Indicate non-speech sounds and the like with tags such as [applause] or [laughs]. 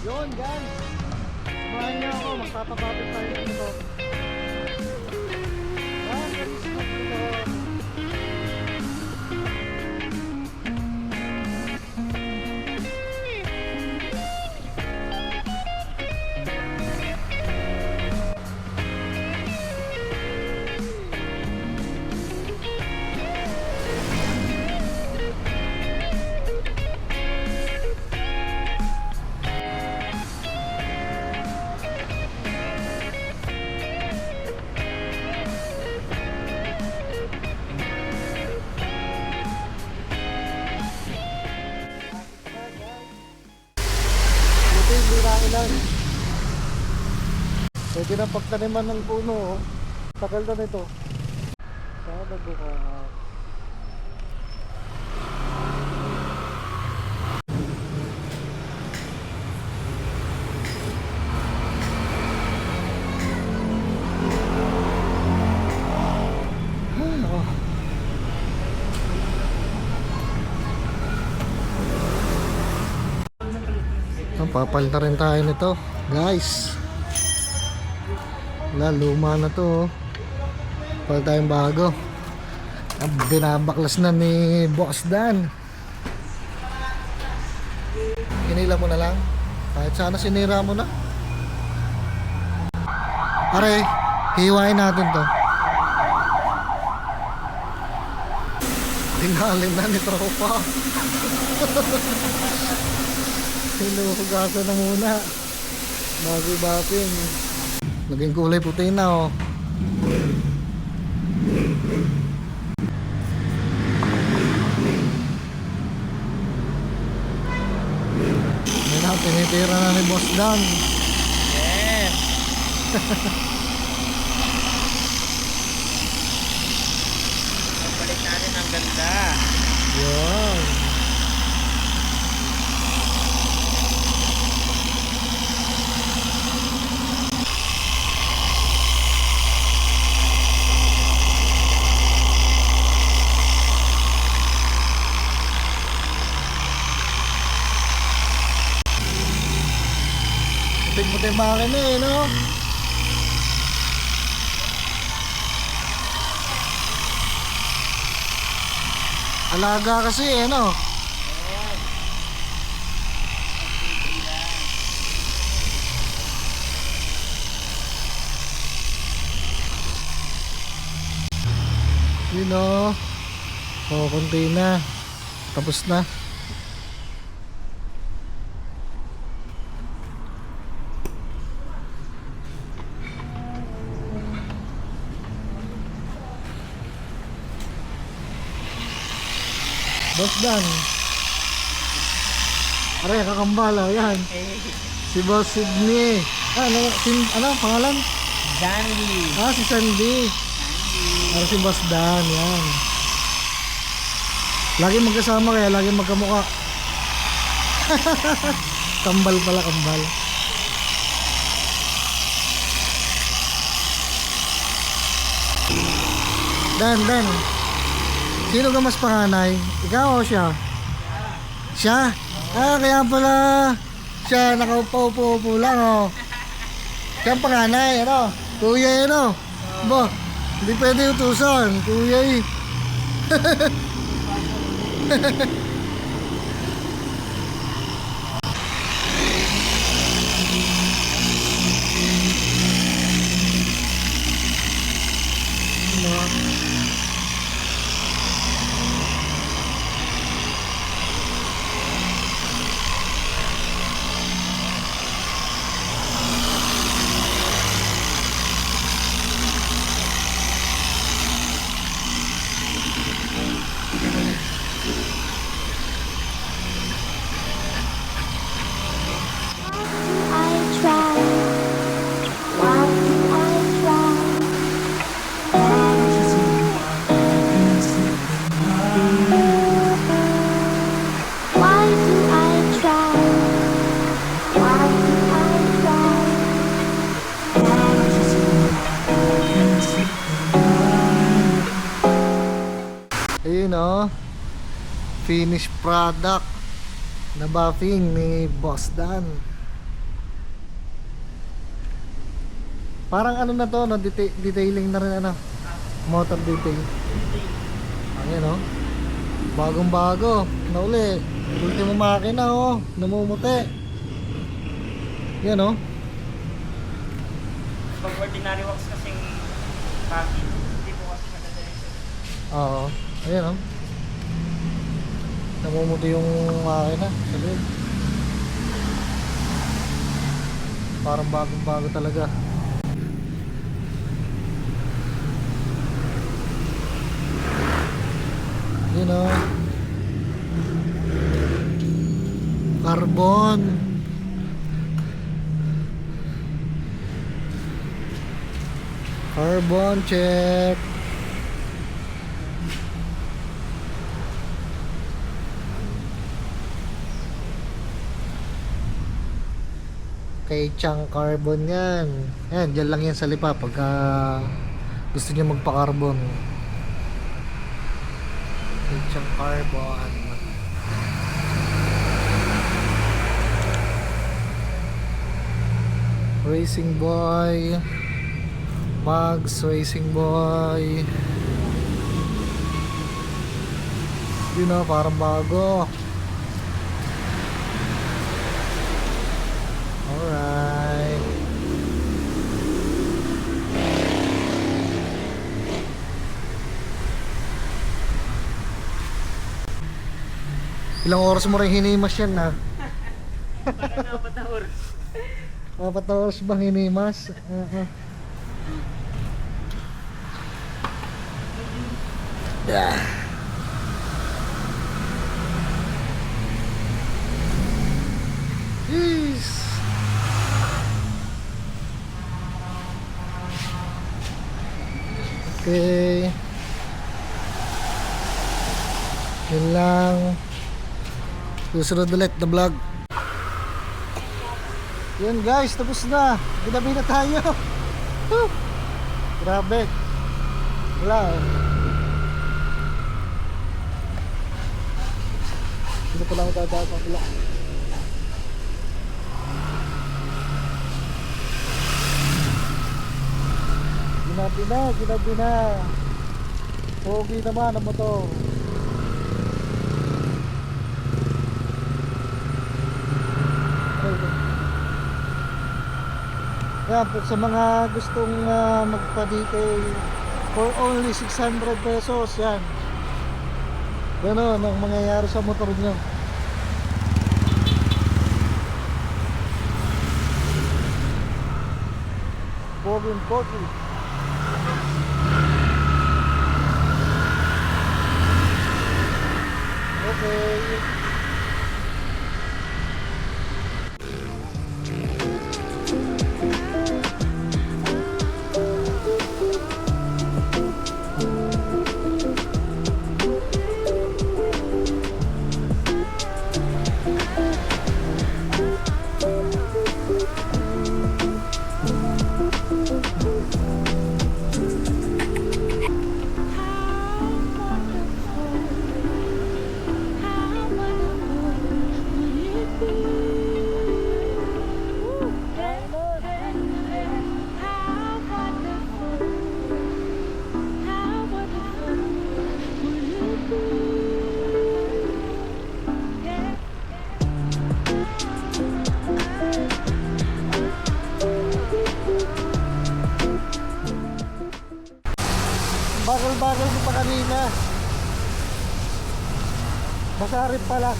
Yun guys. Samahan niyo ako. Magpapakapit tayo ng Pwede na pagtaniman ng puno. Oh. Tagal na nito. Sana. Ay, nako. Papalta rin tayo nito, guys. Wala, luma na to. oh. Pal tayong bago. Binabaklas na ni Boss Dan. Hinila mo na lang. Kahit sana sinira mo na. Pare, hiwain natin to. Tingalim na ni Tropa. [laughs] Hinuhugasan na muna. Bago i-bapping. Naging kulay puti na oh. Yan na, tinitira na ni Boss Dan. Yes! [laughs] Balik natin ang ganda. Yan. Puting-puting makina eh, no? Alaga kasi eh, no? Yun o. Oh, konti na. Tapos na. Boss Dan. Aray, kakambal oh, yan. Si Boss Sidney. Ah, ano, sin, ano, pangalan? Jandy. Ah, si Sandy. Para si Boss Dan, yan. Lagi magkasama kaya lagi magkamukha. [laughs] kambal pala, kambal. Dan, Dan. Sino ka mas panganay? Ikaw o siya? Siya? Ah, kaya pala siya nakaupo-upo lang oh. Siya ang panganay, ano? Kuya, ano? Ba, hindi pwede utusan. Kuya eh. [laughs] finished product na buffing ni Boss Dan parang ano na to no? Deta detailing na rin ano motor detail ayan oh. o no? bagong bago na ano uli ultimo makina o oh. namumuti yan o oh. no? pag ordinary works kasing buffing hindi po kasi nagdadali oo ayan o no? Namumuti yung makina. Sa loob. Parang bagong bago talaga. Yun oh. Carbon. Carbon check. Kay Chang Carbon yan. Yan, dyan lang yan sa lipa pagka gusto niyo magpa-carbon. Kay Chang Carbon. Racing Boy. Mags Racing Boy. Yun know, parang bago. Ilang oras mo rin hinimas yan na? Parang [laughs] apat na oras. Apat na oras bang hinimas? Uh-huh. Yeah. Jeez. Okay. Yun lang. Susunod ulit na vlog. Yun guys, tapos na. Ginabi na tayo. Grabe. Wala. oh. Hindi pa lang ako dadaan sa kabila. Ginabi na, ginabi na. Pogi naman ang motor. Okay. Yan sa mga gustong uh, magpa-detail for only 600 pesos yan. Ganon ang mangyayari sa motor nyo. Pogi pogi. Okay. Pa kanina. Masarit pala.